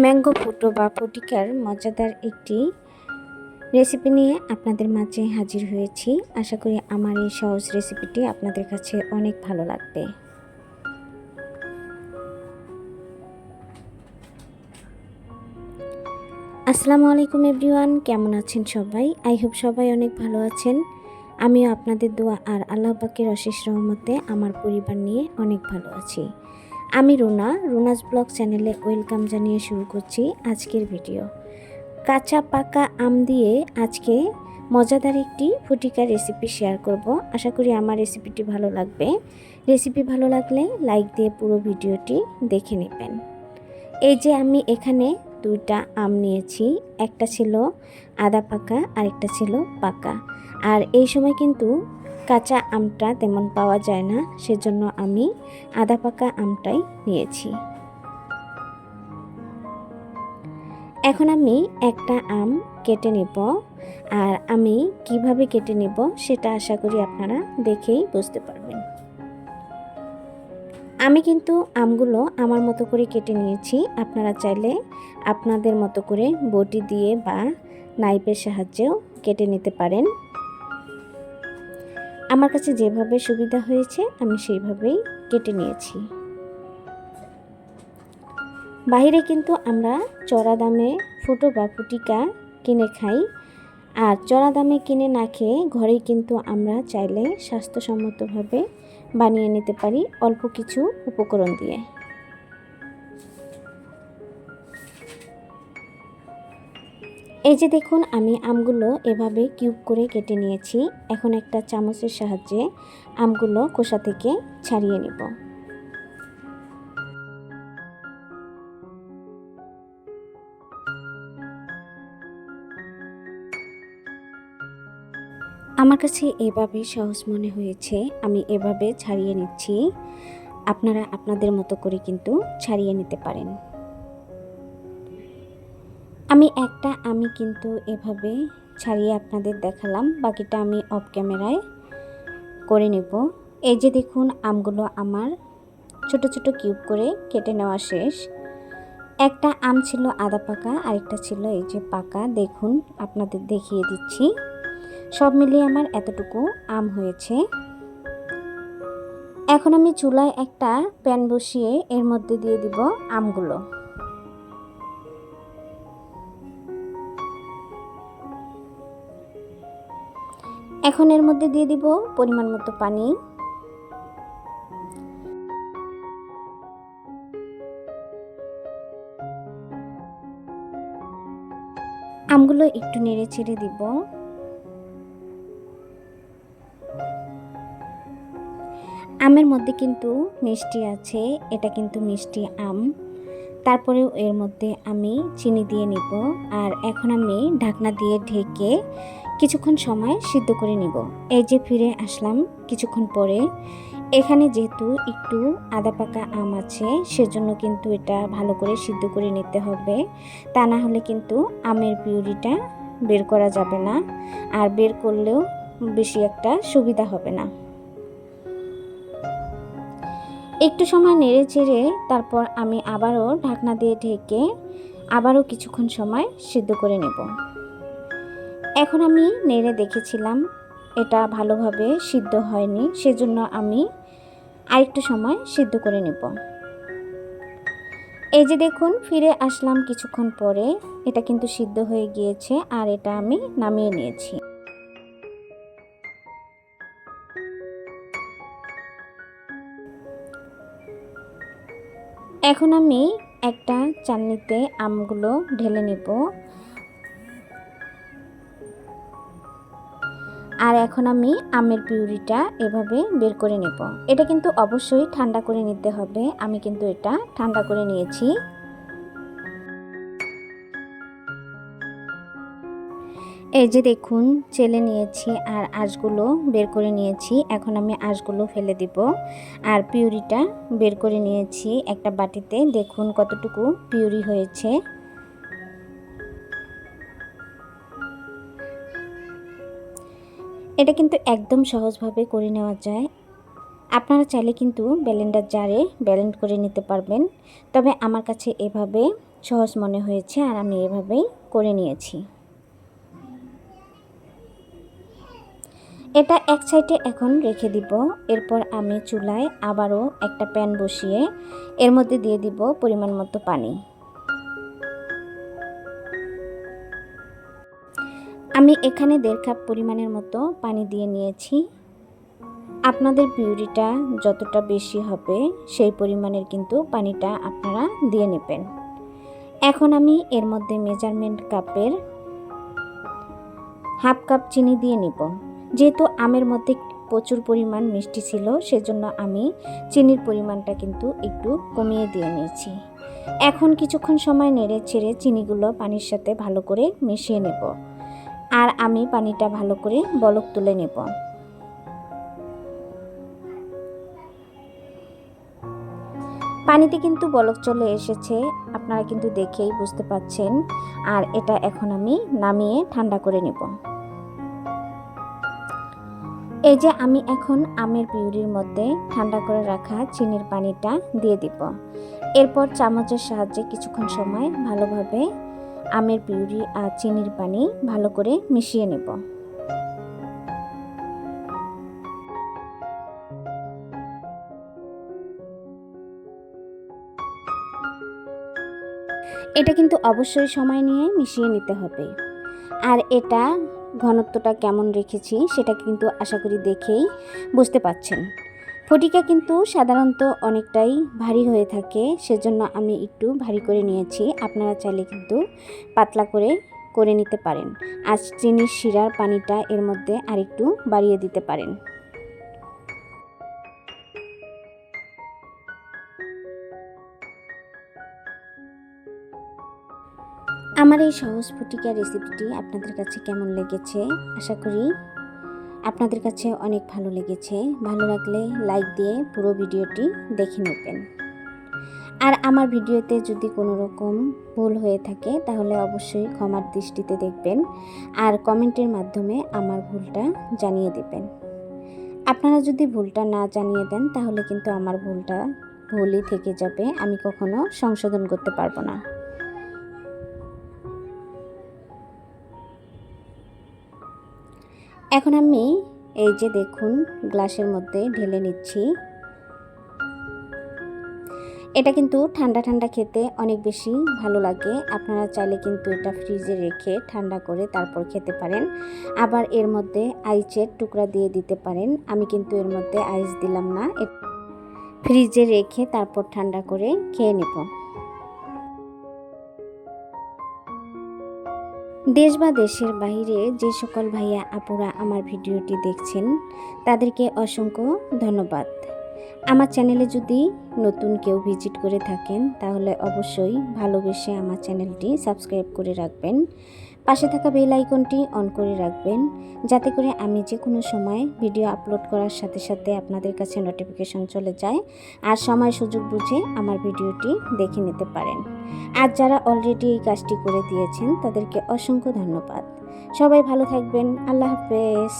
Mango ফুটো বা ফুটিকার মজাদার একটি রেসিপি নিয়ে আপনাদের মাঝে হাজির হয়েছি। আশা করি আমার এই সহজ রেসিপিটি আপনাদের কাছে অনেক ভালো লাগবে। আসসালামু আলাইকুম এভরিওয়ান, কেমন আছেন সবাই? আই হোপ সবাই অনেক ভালো আছেন। আমিও আপনাদের দোয়া আর আল্লাহ পাকের অশেষ রহমতে আমার পরিবার নিয়ে অনেক ভালো আছি। আমি রুনা, রুনাস ব্লগ চ্যানেলে ওয়েলকাম জানিয়ে শুরু করছি আজকের ভিডিও। কাঁচা পাকা আম দিয়ে আজকে মজাদার একটি ফুটিকা রেসিপি শেয়ার করব। আশা করি আমার রেসিপিটি ভালো লাগবে। রেসিপি ভালো লাগলে লাইক দিয়ে পুরো ভিডিওটি দেখে নেবেন। এই যে আমি এখানে দুইটা আম নিয়েছি, একটা ছিল আদা পাকা আর একটা ছিল পাকা। আর এই সময় কিন্তু কাঁচা আমটা তেমন পাওয়া যায় না, সেজন্য আমি আদা পাকা আমটাই নিয়েছি। এখন আমি একটা আম কেটে নেব, আর আমি কীভাবে কেটে নেব সেটা আশা করি আপনারা দেখেই বুঝতে পারবেন। আমি কিন্তু আমগুলো আমার মতো করে কেটে নিয়েছি, আপনারা চাইলে আপনাদের মতো করে বটি দিয়ে বা নাইপের সাহায্যেও কেটে নিতে পারেন। আমার কাছে যেভাবে সুবিধা হয়েছে, আমি সেইভাবেই কেটে নিয়েছি। বাহিরে কিন্তু আমরা চড়া দামে ফুটো বা ফুটিকা কিনে খাই আর চড়া দামে কিনে না খেয়ে ঘরেই কিন্তু আমরা চাইলে স্বাস্থ্যসম্মতভাবে বানিয়ে নিতে পারি অল্প কিছু উপকরণ দিয়ে। এই যে দেখুন, আমি আমগুলো এভাবে কিউব করে কেটে নিয়েছি। এখন একটা চামচের সাহায্যে আমগুলো খোসা থেকে ছাড়িয়ে নেব। আমার কাছে এভাবে সহজ মনে হয়েছে, আমি এভাবে ছাড়িয়ে নিচ্ছি। আপনারা আপনাদের মতো করে কিন্তু ছাড়িয়ে নিতে পারেন। আমি একটা, আমি কিন্তু এভাবে ছাড়িয়ে আপনাদের দেখালাম। বাকিটা আমি অফ ক্যামেরায় করে নেব। এই যে দেখুন, আমগুলো আমার ছোট ছোট কিউব করে কেটে নেওয়া শেষ। একটা আম ছিল আদা পাকা, আরেকটা ছিল এই যে পাকা। দেখুন, আপনাদের দেখিয়ে দিচ্ছি। সব মিলিয়ে আমার এতটুকু আম হয়েছে। এখন আমি চুলায় একটা প্যান বসিয়ে এর মধ্যে দিয়ে দিব আমগুলো। এখন এর মধ্যে দিয়ে দিব পরিমাণ মতো পানি। আমগুলো একটু নেড়ে ছেড়ে দিব। আমের মধ্যে কিন্তু মিষ্টি আছে, এটা কিন্তু মিষ্টি আম। তারপরেও এর মধ্যে আমি চিনি দিয়ে নিব। আর এখন আমি ঢাকনা দিয়ে ঢেকে কিছুক্ষণ সময় সিদ্ধ করে নিব। এই যে ফিরে আসলাম কিছুক্ষণ পরে, এখানে যেহেতু একটু আদা পাকা আম আছে, সেজন্য কিন্তু এটা ভালো করে সিদ্ধ করে নিতে হবে। তা না হলে কিন্তু আমের পিউরিটা বের করা যাবে না, আর বের করলেও বেশি একটা সুবিধা হবে না। একটু সময় নেড়ে চেড়ে তারপর আমি আবারও ঢাকনা দিয়ে ঢেকে আবারও কিছুক্ষণ সময় সিদ্ধ করে নেব। এখন আমি নেড়ে দেখেছিলাম, এটা ভালোভাবে সিদ্ধ হয়নি, সেজন্য আমি আরেকটু সময় সিদ্ধ করে নেব। এই যে দেখুন, ফিরে আসলাম কিছুক্ষণ পরে, এটা কিন্তু সিদ্ধ হয়ে গিয়েছে আর এটা আমি নামিয়ে নিয়েছি। এখন আমি একটা চান্নিতে আমগুলো ঢেলে নেব। এখন আমি আমের পিউরিটা এভাবে বের করে নেব। এটা কিন্তু অবশ্যই ঠান্ডা করে নিতে হবে। আমি কিন্তু এটা ঠান্ডা করে নিয়েছি। এই যে দেখুন, চেলে নিয়েছি আর আঁশগুলো বের করে নিয়েছি। এখন আমি আঁশগুলো ফেলে দিব। আর পিউরিটা বের করে নিয়েছি একটা বাটিতে। দেখুন কতটুকু পিউরি হয়েছে। এটা কিন্তু একদম সহজভাবে করে নেওয়া যায়। আপনারা চাইলে কিন্তু ব্যালেন্ডার জারে ব্যালেন্ড করে নিতে পারবেন। তবে আমার কাছে এভাবে সহজ মনে হয়েছে আর আমি এভাবেই করে নিয়েছি। এটা এক সাইডে এখন রেখে দিব। এরপর আমি চুলায় আবারও একটা প্যান বসিয়ে এর মধ্যে দিয়ে দিব পরিমাণ মতো পানি। আমি এখানে দেড় কাপ পরিমাণের মতো পানি দিয়ে নিয়েছি। আপনাদের পিউরিটা যতটা বেশি হবে, সেই পরিমাণের কিন্তু পানিটা আপনারা দিয়ে নেবেন। এখন আমি এর মধ্যে মেজারমেন্ট কাপের হাফ কাপ চিনি দিয়ে নিব। যেহেতু আমের মধ্যে প্রচুর পরিমাণ মিষ্টি ছিল, সেজন্য আমি চিনির পরিমাণটা কিন্তু একটু কমিয়ে দিয়ে নিয়েছি। এখন কিছুক্ষণ সময় নেড়ে ছেড়ে চিনিগুলো পানির সাথে ভালো করে মিশিয়ে নেব। আর আমি পানিটা ভালো করে বলক তুলে নেব। পানিতে কিন্তু বলক চলে এসেছে, আপনারা কিন্তু দেখেই বুঝতে পাচ্ছেন। আর এটা এখন আমি নামিয়ে ঠান্ডা করে নেব। এই যে আমি এখন আমের পিউরির মধ্যে ঠান্ডা করে রাখা চিনির পানিটা দিয়ে দিব। এরপর চামচের সাহায্যে কিছুক্ষণ সময় ভালোভাবে আমের পিউরি আর চিনির পানি ভালো করে মিশিয়ে নেব। এটা কিন্তু অবশ্যই সময় নিয়ে মিশিয়ে নিতে হবে। আর এটা ঘনত্বটা কেমন রেখেছি সেটা কিন্তু আশা করি দেখেই বুঝতে পাচ্ছেন ফটিকা কিন্তু সাধারণত অনেকটাই ভারী হয়ে থাকে, সেজন্য আমি একটু ভারী করে নিয়েছি। আপনারা চাইলে কিন্তু পাতলা করে করে নিতে পারেন। আর চিনির শিরার পানিটা এর মধ্যে আরেকটু বাড়িয়ে দিতে পারেন। আমার এই সহজ ফুটিকা রেসিপিটি আপনাদের কাছে কেমন লেগেছে? আশা করি আপনাদের কাছে অনেক ভালো লেগেছে, ভালো লাগলে লাইক দিয়ে পুরো ভিডিওটি দেখে নেবেন। আর আমার ভিডিওতে যদি কোনো রকম ভুল হয়ে থাকে, তাহলে অবশ্যই ক্ষমার দৃষ্টিতে দেখবেন আর কমেন্টের মাধ্যমে আমার ভুলটা জানিয়ে দেবেন। আপনারা যদি ভুলটা না জানিয়ে দেন, তাহলে কিন্তু আমার ভুলটা ভুলই থেকে যাবে, আমি কখনো সংশোধন করতে পারব না। এখন আমি এই যে দেখুন, গ্লাসের মধ্যে ঢেলে নিচ্ছি। এটা কিন্তু ঠান্ডা ঠান্ডা খেতে অনেক বেশি ভালো লাগে। আপনারা চাইলে কিন্তু এটা ফ্রিজে রেখে ঠান্ডা করে তারপর খেতে পারেন। আবার এর মধ্যে আইচের টুকরা দিয়ে দিতে পারেন। আমি কিন্তু এর মধ্যে আইস দিলাম না। ফ্রিজে রেখে তারপর ঠান্ডা করে খেয়ে নেব। দেশ বা দেশের বাইরে যে সকল ভাইয়া আপুরা আমার ভিডিওটি দেখছেন, তাদেরকে অসংখ্য ধন্যবাদ। আমার চ্যানেলে যদি নতুন কেউ ভিজিট করে থাকেন, তাহলে অবশ্যই ভালোবেসে আমার চ্যানেলটি সাবস্ক্রাইব করে রাখবেন। পাশে থাকা বেল আইকনটি অন করে রাখবেন, যাতে করে আমি যে কোনো সময় ভিডিও আপলোড করার সাথে সাথে আপনাদের কাছে নোটিফিকেশন চলে যায় আর সময় সুযোগ বুঝে আমার ভিডিওটি দেখে নিতে পারেন। আর যারা অলরেডি এই কাজটি করে দিয়েছেন, তাদেরকে অসংখ্য ধন্যবাদ। সবাই ভালো থাকবেন, আল্লাহ হাফেজ।